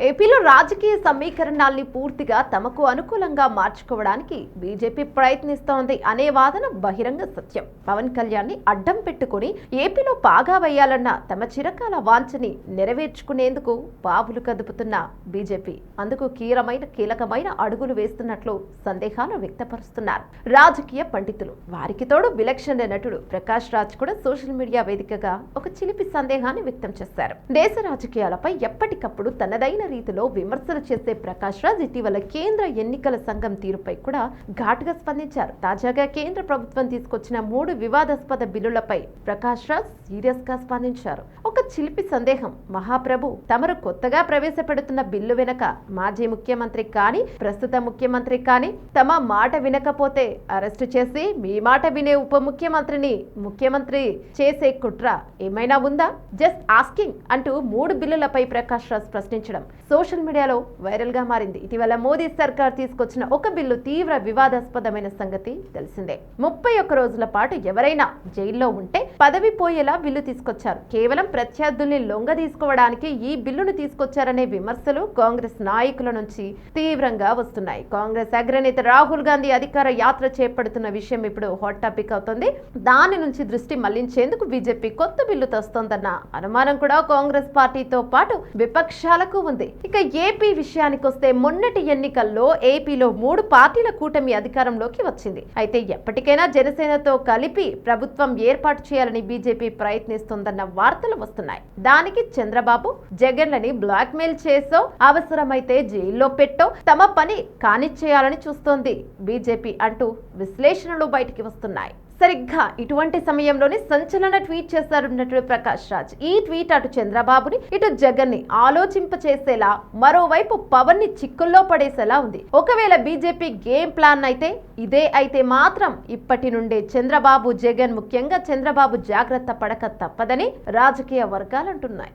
ఏపీలో రాజకీయ సమీకరణాల్ని పూర్తిగా తమకు అనుకూలంగా మార్చుకోవడానికి బీజేపీ ప్రయత్నిస్తోంది అనే వాదన బహిరంగ సత్యం. పవన్ కళ్యాణ్ని అడ్డం పెట్టుకుని ఏపీలో పాగా వేయాలన్న తమ చిరకాల వాంఛని నెరవేర్చుకునేందుకు బాబులు కదుపుతున్న బీజేపీ. అందుకు కీలమైన కీలకమైన అడుగులు వేస్తున్నట్లు సందేహాలు వ్యక్తపరుస్తున్నారు. రాజకీయ పండితులు. వారికి తోడు విలక్షణ నటుడు ప్రకాష్ రాజ్ కూడా సోషల్ మీడియా వేదికగా ఒక చిలిపి సందేహాన్ని వ్యక్తం చేశారు. దేశ రాజకీయాలపై ఎప్పటికప్పుడు తనదైన రీతిలో విమర్శలు చేసే ప్రకాష్ రాజ్ ఇటీవల కేంద్ర ఎన్నికల సంఘం తీరుపై కూడా ఘాటుగా స్పందించారు. తాజాగా కేంద్ర ప్రభుత్వం తీసుకొచ్చిన మూడు వివాదాస్పద బిల్లులపై ప్రకాష్ రాజ్ సీరియస్గా స్పందించారు. ఒక చిలిపి సందేహం మహాప్రభు తమరు కొత్తగా ప్రవేశపెడుతున్న బిల్లు వెనక మాజీ ముఖ్యమంత్రి కానీ ప్రస్తుత ముఖ్యమంత్రి కానీ తమ మాట వినకపోతే అరెస్టు చేసి మీ మాట వినే ఉప ముఖ్యమంత్రిని ముఖ్యమంత్రి చేసే కుట్ర ఏమైనా ఉందా? జస్ట్ ఆస్కింగ్ అంటూ మూడు బిల్లులపై ప్రకాష్ రాజ్ ప్రశ్నించడం. సోషల్ మీడియాలో వైరల్గా మారింది. ఇటీవల మోదీ సర్కార్ తీసుకొచ్చిన ఒక బిల్లు తీవ్ర వివాదాస్పదమైన సంగతి తెలిసిందే. ముప్పై ఒక్క రోజుల పాటు ఎవరైనా జైల్లో ఉంటే పదవి పోయేలా బిల్లు తీసుకొచ్చారు. కేవలం ప్రత్యర్థుల్ని లొంగ తీసుకోవడానికి ఈ బిల్లును తీసుకొచ్చారనే విమర్శలు కాంగ్రెస్ నాయకుల నుంచి తీవ్రంగా వస్తున్నాయి. కాంగ్రెస్ అగ్రనేత రాహుల్ గాంధీ అధికార యాత్ర చేపడుతున్న విషయం ఇప్పుడు హాట్ టాపిక్ అవుతుంది. దాని నుంచి దృష్టి మళ్ళించేందుకు బీజేపీ కొత్త బిల్లు తెస్తోందన్న అనుమానం కూడా కాంగ్రెస్ పార్టీతో పాటు విపక్షాలకు ఉంది. ఇక ఏపీ విషయానికి వస్తే మొన్నటి ఎన్నికల్లో ఏపీలో మూడు పార్టీల కూటమి అధికారంలోకి వచ్చింది. అయితే ఎప్పటికైనా జనసేనతో కలిపి ప్రభుత్వం ఏర్పాటు చేయాలని బీజేపీ ప్రయత్నిస్తోందన్న వార్తలు వస్తున్నాయి. దానికి చంద్రబాబు జగన్లని బ్లాక్మెయిల్ చేసో అవసరమైతే జైల్లో పెట్టో తమ పని కానిచ్చేయాలని చూస్తోంది బీజేపీ అంటూ విశ్లేషణలు బయటికి వస్తున్నాయి. సరిగ్గా ఇటువంటి సమయంలోనే సంచలన ట్వీట్ చేశారు నటుడు ప్రకాష్ రాజ్. ఈ ట్వీట్ అటు చంద్రబాబుని ఇటు జగన్ని ఆలోచింప చేసేలా మరోవైపు పవన్ని చిక్కుల్లో పడేసేలా ఉంది. ఒకవేళ బీజేపీ గేమ్ ప్లాన్ అయితే ఇదే అయితే మాత్రం ఇప్పటి నుండే చంద్రబాబు జగన్ ముఖ్యంగా చంద్రబాబు జాగ్రత్త పడక తప్పదని రాజకీయ వర్గాలు అంటున్నాయి.